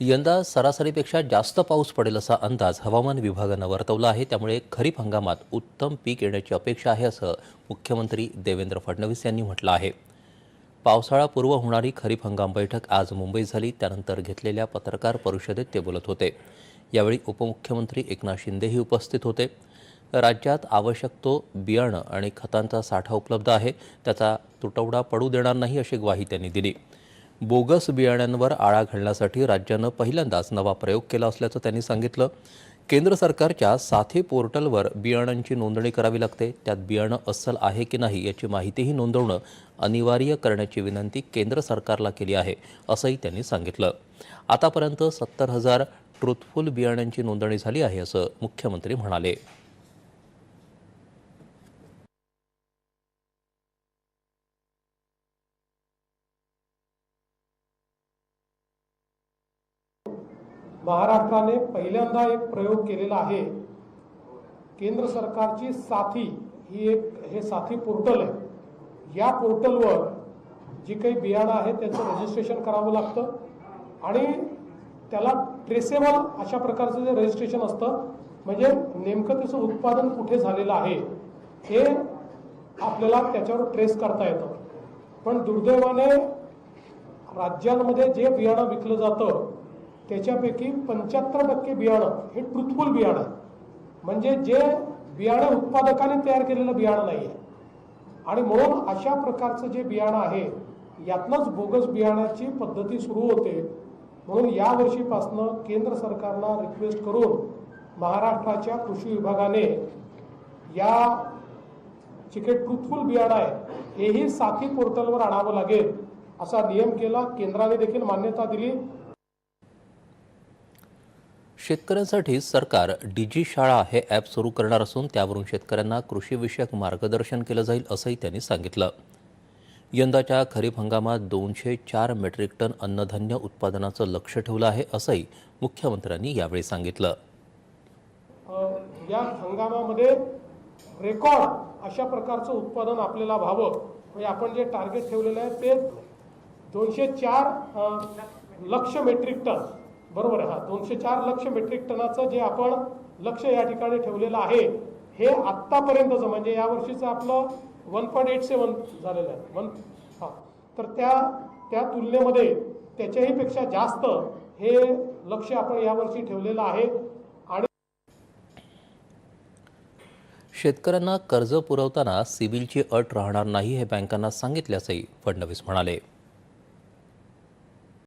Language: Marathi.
यंदा सरासरीपेक्षा जास्त पाऊस पडेल असा अंदाज हवामान विभागानं वर्तवला आहे. त्यामुळे खरीप हंगामात उत्तम पीक येण्याची अपेक्षा आहे असं मुख्यमंत्री देवेंद्र फडणवीस यांनी म्हटलं आहे. पावसाळापूर्व होणारी खरीप हंगाम बैठक आज मुंबईत झाली. त्यानंतर घेतलेल्या पत्रकार परिषदेत ते बोलत होते. यावेळी उपमुख्यमंत्री एकनाथ शिंदेही उपस्थित होते. राज्यात आवश्यक तो बियाणं आणि खतांचा साठा उपलब्ध आहे. त्याचा तुटवडा पडू देणार नाही अशी ग्वाही त्यांनी दिली. बोगस बियाण्यांवर आळा घालण्यासाठी राज्यानं पहिल्यांदाच नवा प्रयोग केला असल्याचं त्यांनी सांगितलं. केंद्र सरकारच्या साथी पोर्टलवर बियाणांची नोंदणी करावी लागते. त्यात बियाणं अस्सल आहे की नाही याची माहितीही नोंदवणं अनिवार्य करण्याची विनंती केंद्र सरकारला केली आहे असंही त्यांनी सांगितलं. आतापर्यंत सत्तर हजार ट्रुथफुल बियाण्यांची नोंदणी झाली आहे असं मुख्यमंत्री म्हणाले. महाराष्ट्राने पहिल्यांदा एक प्रयोग केलेला आहे. केंद्र सरकारची साथी ही एक हे साथी पोर्टल आहे. या पोर्टलवर जी काही बियाणं आहे त्याचं रजिस्ट्रेशन करावं लागतं. आणि त्याला ट्रेसेबल अशा प्रकारचं जे रजिस्ट्रेशन असतं म्हणजे नेमकं त्याचं उत्पादन कुठे झालेलं आहे हे आपल्याला त्याच्यावर ट्रेस करता येतं. पण दुर्दैवाने राज्यांमध्ये जे बियाणं विकलं जातं त्याच्यापैकी पंच्याहत्तर टक्के बियाणं हे ट्रुथफुल बियाणं आहे म्हणजे जे बियाणं उत्पादकाने तयार केलेलं बियाणं नाही आहे आणि म्हणून अशा प्रकारचं जे बियाणं आहे यातनंच बोगस बियाण्याची पद्धती सुरू होते. म्हणून यावर्षीपासनं केंद्र सरकारला रिक्वेस्ट करून महाराष्ट्राच्या कृषी विभागाने या जे ट्रुथफुल बियाणं आहे हेही साथी पोर्टलवर आणावं लागेल असा नियम केला. केंद्राने देखील मान्यता दिली. शेतकऱ्यांसाठी सरकार डिजी शाळा हे ॲप सुरू करणार असून त्यावरून शेतकऱ्यांना कृषीविषयक मार्गदर्शन केलं जाईल असंही त्यांनी सांगितलं. यंदाच्या खरीप हंगामात दोनशे चार मेट्रिक टन अन्नधान्य उत्पादनाचं लक्ष ठेवलं आहे असंही मुख्यमंत्र्यांनी यावेळी सांगितलं. या हंगामामध्ये रेकॉर्ड अशा प्रकारचं उत्पादन आपल्याला व्हावं म्हणजे आपण जे टार्गेट ठेवलेलं आहे ते दोनशे चार लक्ष मेट्रिक टन बरोबर आहे. हा दोनशे चार लक्ष मेट्रिक टनाचं जे आपण लक्ष या ठिकाणी ठेवलेलं आहे हे आत्तापर्यंतचं म्हणजे या वर्षीचं आपलं वन पॉईंट एट सेवन झालेलं आहे. वन हां. तर त्या त्या तुलनेमध्ये त्याच्याहीपेक्षा जास्त हे लक्ष आपण यावर्षी ठेवलेलं आहे. आणि शेतकऱ्यांना कर्ज पुरवताना सिबिलची अट राहणार नाही हे बँकांना सांगितल्याचंही फडणवीस म्हणाले.